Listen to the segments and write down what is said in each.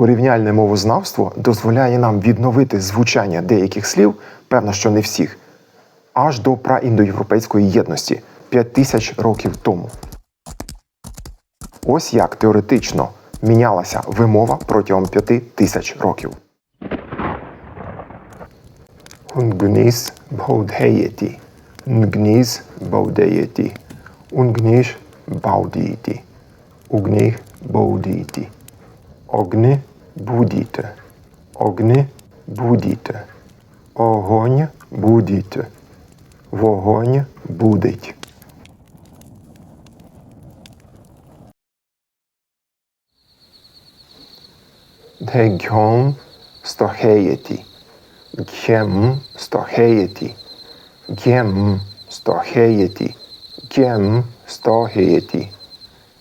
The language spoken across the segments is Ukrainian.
Порівняльне мовознавство дозволяє нам відновити звучання деяких слів, певно, що не всіх, аж до праіндоєвропейської єдності 5 тисяч років тому. Ось як теоретично мінялася вимова протягом 5 тисяч років. Унгніс баудеєті, унгніс баудеєті, унгніш баудіті, угніх баудіті. Огни будіте, огни будіте, огонь будіте, вогонь будить. Гем стохеєті, гем стохеєті, гем стохеєті, гем стохеєті,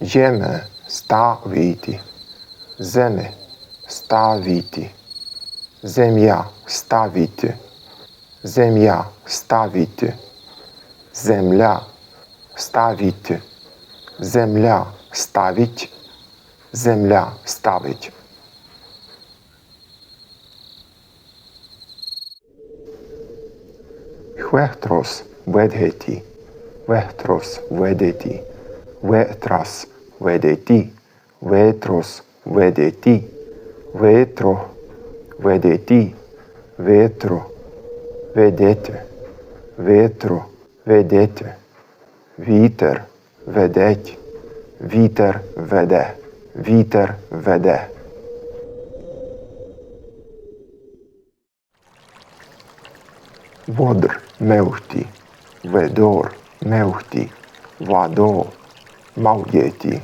жеме ставіті. Земе ставити. Земля ставити. Земля ставити. Земля ставити. Земля ставить. Земля ставить. Хвехтрос ведеті. Вехтрос ведеті. Ветрас ведеті. Ветрос ведеті. Ветро ведеті. Ветро ведете. Ветро ведете. Вітер ведеть. Вітер веде. Вітер веде. Водр мевхті. Ведор мевхті. Вадо мав'єті.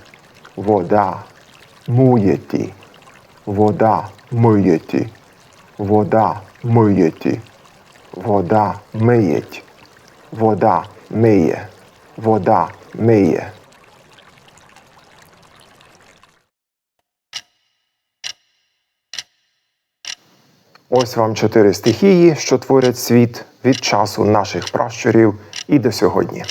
Вода муєті. Вода миєті. Вода миєті. Вода миєть. Вода миє. Вода миє. Ось вам чотири стихії, що творять світ від часу наших пращурів і до сьогодні.